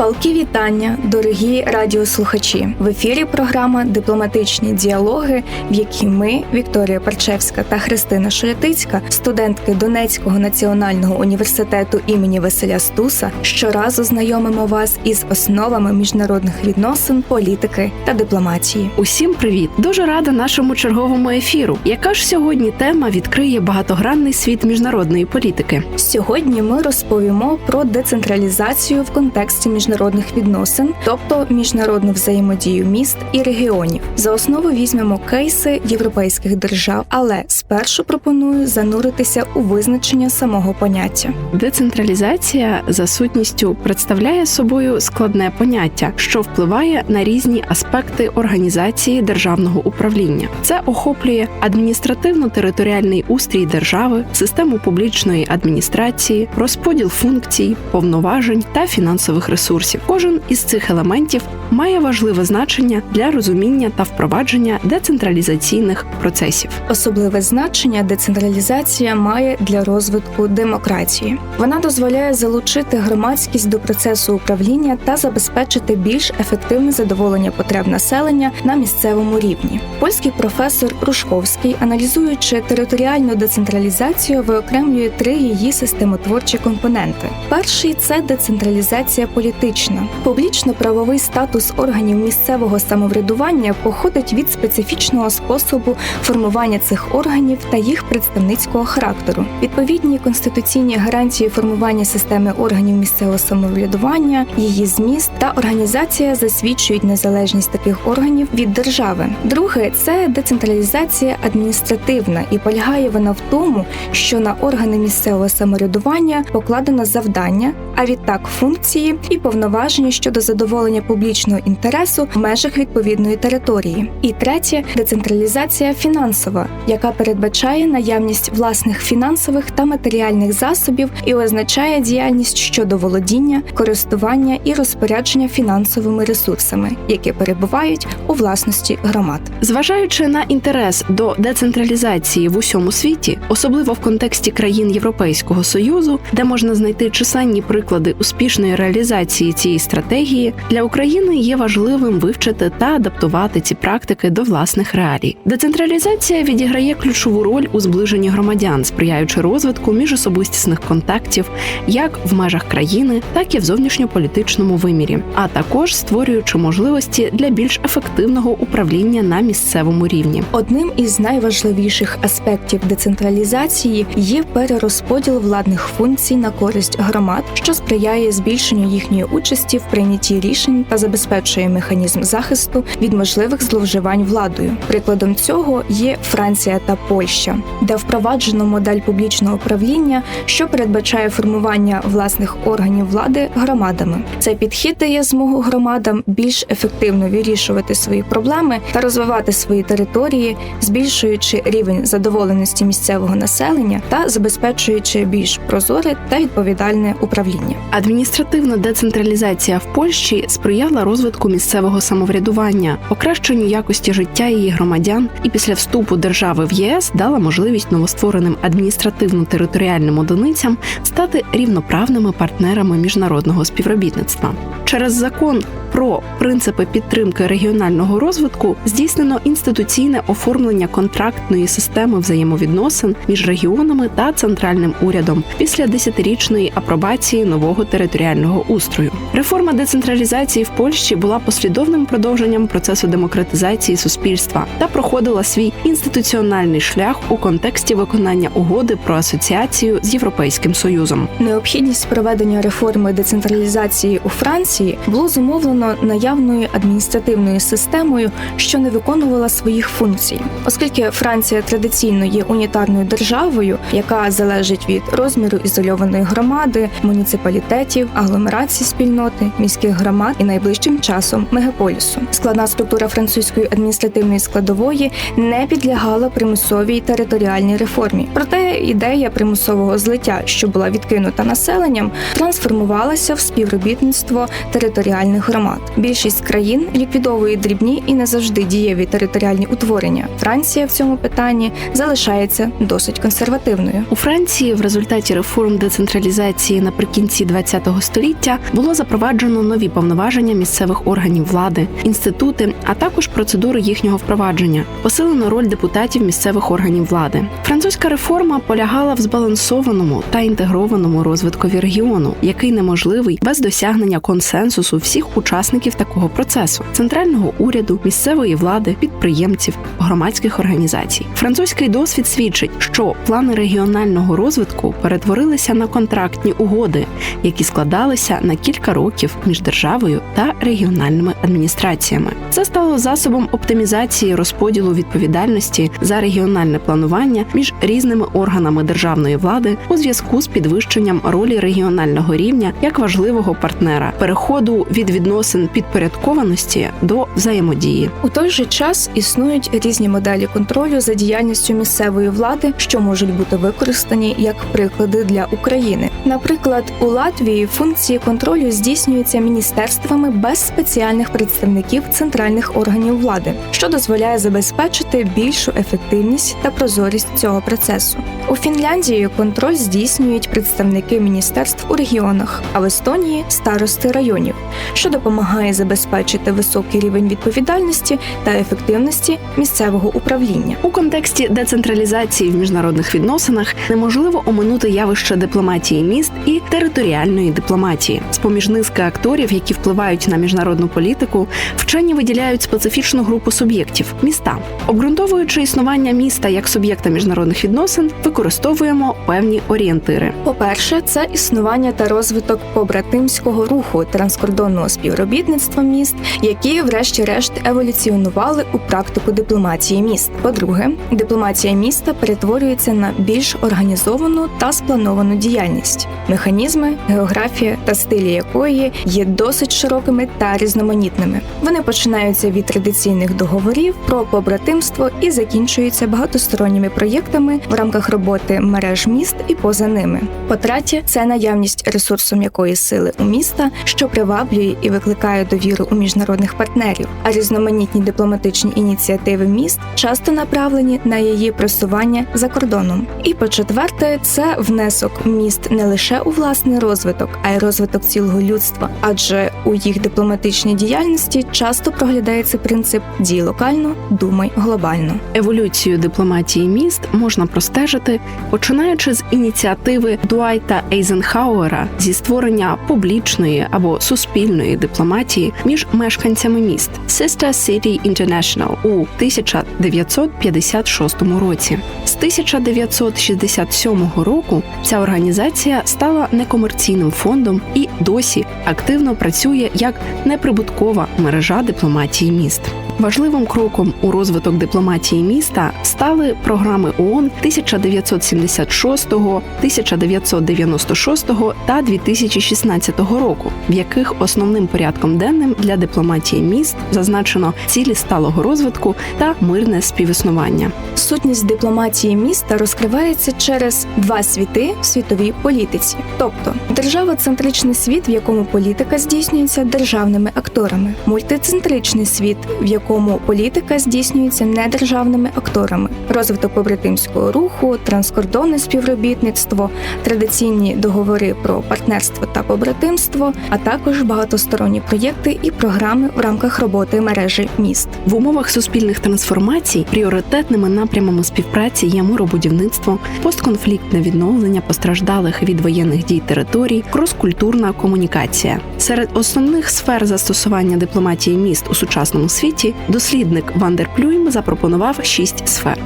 Палки вітання, дорогі радіослухачі. В ефірі програма Дипломатичні діалоги, в якій ми, Вікторія Парчевська та Христина Шоятицька, студентки Донецького національного університету імені Василя Стуса, щоразу знайомимо вас із основами міжнародних відносин, політики та дипломатії. Усім привіт! Дуже рада нашому черговому ефіру. Яка ж сьогодні тема відкриє багатогранний світ міжнародної політики? Сьогодні ми розповімо про децентралізацію в контексті міжнародних відносин, тобто міжнародну взаємодію міст і регіонів. За основу візьмемо кейси європейських держав, але спершу пропоную зануритися у визначення самого поняття. Децентралізація за сутністю представляє собою складне поняття, що впливає на різні аспекти організації державного управління. Це охоплює адміністративно-територіальний устрій держави, систему публічної адміністрації, розподіл функцій, повноважень та фінансових ресурсів. Кожен із цих елементів має важливе значення для розуміння та впровадження децентралізаційних процесів. Особливе значення децентралізація має для розвитку демократії. Вона дозволяє залучити громадськість до процесу управління та забезпечити більш ефективне задоволення потреб населення на місцевому рівні. Польський професор Рушковський, аналізуючи територіальну децентралізацію, виокремлює три її системотворчі компоненти. Перший це децентралізація політична. Публічно-правовий статус органів місцевого самоврядування походить від специфічного способу формування цих органів та їх представницького характеру. Відповідні конституційні гарантії формування системи органів місцевого самоврядування, її зміст та організація засвідчують незалежність таких органів від держави. Друге це децентралізація адміністративна, і полягає вона в тому, що на органи місцевого самоврядування покладено завдання, а відтак функції і повноваження щодо задоволення публічного інтересу в межах відповідної території. І третє децентралізація фінансова, яка передбачає наявність власних фінансових та матеріальних засобів і означає діяльність щодо володіння, користування і розпорядження фінансовими ресурсами, які перебувають у власності громад. Зважаючи на інтерес до децентралізації в усьому світі, особливо в контексті країн Європейського союзу, де можна знайти численні приклади успішної реалізації цієї стратегії, для України є важливим вивчити та адаптувати ці практики до власних реалій. Децентралізація відіграє ключову роль у зближенні громадян, сприяючи розвитку міжособистісних контактів як в межах країни, так і в зовнішньополітичному вимірі, а також створюючи можливості для більш ефективного управління на місцевому рівні. Одним із найважливіших аспектів децентралізації є перерозподіл владних функцій на користь громад, що сприяє збільшенню їхньої участі в прийнятті рішень та забезпечує механізм захисту від можливих зловживань владою. Прикладом цього є Франція та Польща, де впроваджено модель публічного управління, що передбачає формування власних органів влади громадами. Цей підхід дає змогу громадам більш ефективно вирішувати свої проблеми та розвивати свої території, збільшуючи рівень задоволеності місцевого населення та забезпечуючи більш прозоре та відповідальне управління. Адміністративна децентралізація в Польщі сприяла розвитку місцевого самоврядування, покращенню якості життя її громадян, і після вступу держави в ЄС дала можливість новоствореним адміністративно-територіальним одиницям стати рівноправними партнерами міжнародного співробітництва. Через закон про принципи підтримки регіонального розвитку здійснено інституційне оформлення контрактної системи взаємовідносин між регіонами та центральним урядом після десятирічної апробації нового територіального устрою. Реформа децентралізації в Польщі була послідовним продовженням процесу демократизації суспільства та проходила свій інституціональний шлях у контексті виконання угоди про асоціацію з Європейським Союзом. Необхідність проведення реформи децентралізації у Франції було зумовлено наявною адміністративною системою, що не виконувала своїх функцій, оскільки Франція традиційно є унітарною державою, яка залежить від розміру ізольованої громади, муніципалітетів, агломерацій з спільноти, міських громад і найближчим часом мегаполісу. Складна структура французької адміністративної складової не підлягала примусовій територіальній реформі. Проте ідея примусового злиття, що була відкинута населенням, трансформувалася в співробітництво територіальних громад. Більшість країн ліквідовує дрібні і не завжди дієві територіальні утворення. Франція в цьому питанні залишається досить консервативною. У Франції в результаті реформ децентралізації наприкінці ХХ століття було запроваджено нові повноваження місцевих органів влади, інститути, а також процедури їхнього впровадження, посилено роль депутатів місцевих органів влади. Французька реформа полягала в збалансованому та інтегрованому розвиткові регіону, який неможливий без досягнення консенсусу всіх учасників такого процесу: центрального уряду, місцевої влади, підприємців, громадських організацій. Французький досвід свідчить, що плани регіонального розвитку перетворилися на контрактні угоди, які складалися на кілька років між державою та регіональними адміністраціями. Це стало засобом оптимізації розподілу відповідальності за регіональне планування між різними органами державної влади у зв'язку з підвищенням ролі регіонального рівня як важливого партнера, переходу від відносин підпорядкованості до взаємодії. У той же час існують різні моделі контролю за діяльністю місцевої влади, що можуть бути використані як приклади для України. Наприклад, у Латвії функції контролю здійснюються міністерствами без спеціальних представників центральних органів влади, що дозволяє забезпечити більшу ефективність та прозорість цього процесу. У Фінляндії контроль здійснюють представники міністерств у регіонах, а в Естонії старости районів, що допомагає забезпечити високий рівень відповідальності та ефективності місцевого управління. У контексті децентралізації в міжнародних відносинах неможливо оминути явище дипломатії міст і територіальної дипломатії. З поміж низки акторів, які впливають на міжнародну політику, вчені виділяють специфічну групу суб'єктів міста. Обґрунтовуючи існування міста як суб'єкта міжнародних відносин, використовуємо певні орієнтири. По-перше, це існування та розвиток побратимського руху транскордонного співробітництва міст, які, врешті-решт, еволюціонували у практику дипломатії міст. По-друге, дипломатія міста перетворюється на більш організовану та сплановану діяльність, механізми, географія та стилі якої є досить широкими та різноманітними. Вони починаються від традиційних договорів про побратимство і закінчуються багатосторонніми проєктами в рамках роботи мереж міст і поза ними. По-третє, це наявність ресурсу м'якої сили у міста, що приваблює і викликає довіру у міжнародних партнерів, а різноманітні дипломатичні ініціативи міст часто направлені на її просування за кордоном. І по-четверте, це внесок міст не лише у власний розвиток, а й розвиток цілого людства, адже у їх дипломатичній діяльності часто проглядається принцип дій локально, думай глобально. Еволюцію дипломатії міст можна простежити, починаючи з ініціативи Дуайта Ейзенхауера зі створення публічної або суспільної дипломатії між мешканцями міст Sister City International у 1956 році. З 1967 року ця організація стала некомерційним фондом і досі активно працює як неприбуткова мережа дипломатії міст. Важливим кроком у розвиток дипломатії міста стали програми ООН 1976, 1996 та 2016 року, в яких основним порядком денним для дипломатії міст зазначено цілі сталого розвитку та мирне співіснування. Сутність дипломатії міста розкривається через два світи в світовій політиці, тобто державоцентричний світ, в якому політика здійснюється державними акторами, мультицентричний світ, в якому політика здійснюється недержавними акторами, розвиток побратимського руху, транскордонне співробітництво, традиційні договори про партнерство та побратимство, а також багатосторонні проєкти і програми в рамках роботи мережі міст. В умовах суспільних трансформацій пріоритетними напрямами співпраці є миробудівництво, постконфліктне відновлення постраждалих від воєнних дій територій, кроскультурна комунікація. Серед основних сфер застосування дипломатії міст у сучасному світі дослідник Вандер Плюйм запропонував шість сфер: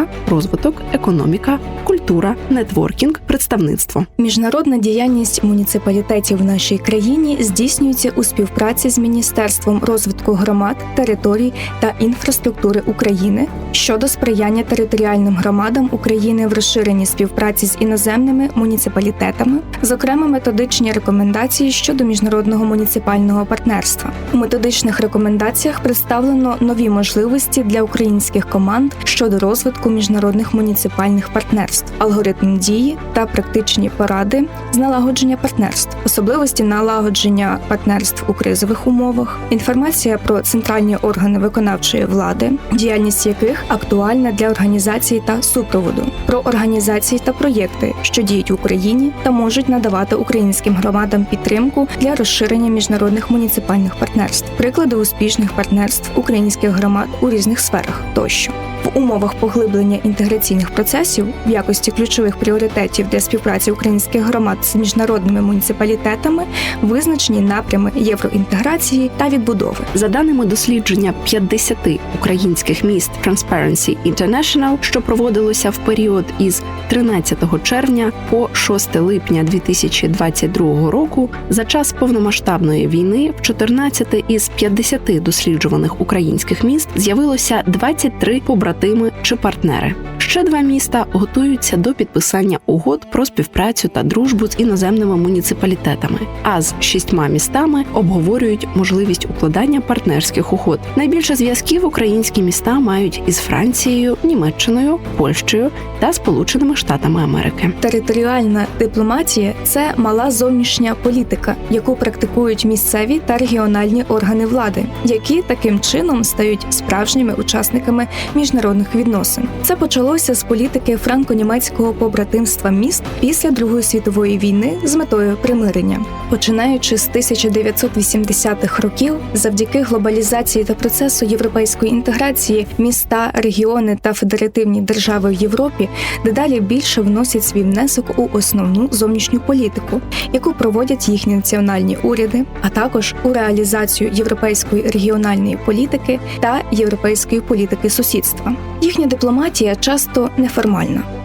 безпека, розвиток, економіка, культура, нетворкінг, представництво. Міжнародна діяльність муніципалітетів в нашій країні здійснюється у співпраці з Міністерством розвитку громад, територій та інфраструктури України щодо сприяння територіальним громадам України в розширенні співпраці з іноземними муніципалітетами, зокрема методичні рекомендації щодо міжнародного муніципального партнерства. У методичних рекомендаціях представлено нові можливості для українських команд щодо розвитку міжнародних муніципальних партнерств, алгоритм дії та практичні поради з налагодження партнерств, особливості налагодження партнерств у кризових умовах, інформація про центральні органи виконавчої влади, діяльність яких актуальна для організації та супроводу, про організації та проєкти, що діють в Україні та можуть надавати українським громадам підтримку для розширення міжнародних муніципальних партнерств, приклади успішних партнерств українських громад у різних сферах тощо. В умовах поглиблення інтеграційних процесів в якості ключових пріоритетів для співпраці українських громад з міжнародними муніципалітетами визначені напрями євроінтеграції та відбудови. За даними дослідження 50 українських міст Transparency International, що проводилося в період із 13 червня по 6 липня 2022 року, за час повномасштабної війни в 14 із 50 досліджуваних українських міст з'явилося 23 побратими чи партнери. Ще два міста готуються до підписання угод про співпрацю та дружбу з іноземними муніципалітетами. А з шістьма містами обговорюють можливість укладання партнерських угод. Найбільше зв'язків українські міста мають із Францією, Німеччиною, Польщею та Сполученими Штатами Америки. Територіальна дипломатія це мала зовнішня політика, яку практикують місцеві та регіональні органи влади, які таким чином стають справжніми учасниками міжнародних відносин. Це почалося з політики франко-німецького побратимства міст після Другої світової війни з метою примирення. Починаючи з 1980-х років, завдяки глобалізації та процесу європейської інтеграції, міста, регіони та федеративні держави в Європі дедалі більше вносять свій внесок у основну зовнішню політику, яку проводять їхні національні уряди, а також у реалізацію європейської регіональної політики та європейської політики сусідства. Їхня дипломатія часто неформальна.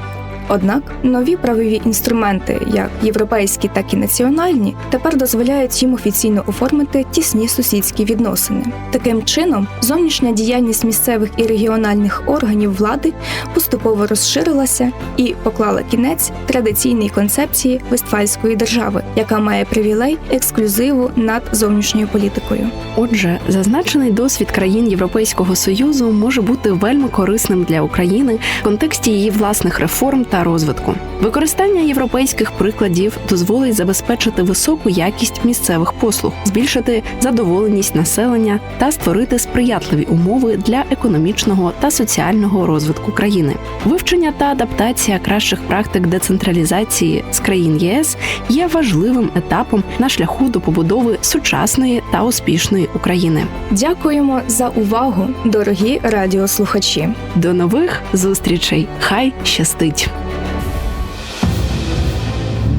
Однак нові правові інструменти, як європейські, так і національні, тепер дозволяють їм офіційно оформити тісні сусідські відносини. Таким чином, зовнішня діяльність місцевих і регіональних органів влади поступово розширилася і поклала кінець традиційній концепції Вестфальської держави, яка має привілей ексклюзиву над зовнішньою політикою. Отже, зазначений досвід країн Європейського союзу може бути вельми корисним для України в контексті її власних реформ та розвитку. Використання європейських прикладів дозволить забезпечити високу якість місцевих послуг, збільшити задоволеність населення та створити сприятливі умови для економічного та соціального розвитку країни. Вивчення та адаптація кращих практик децентралізації з країн ЄС є важливим етапом на шляху до побудови сучасної та успішної України. Дякуємо за увагу, дорогі радіослухачі. До нових зустрічей! Хай щастить!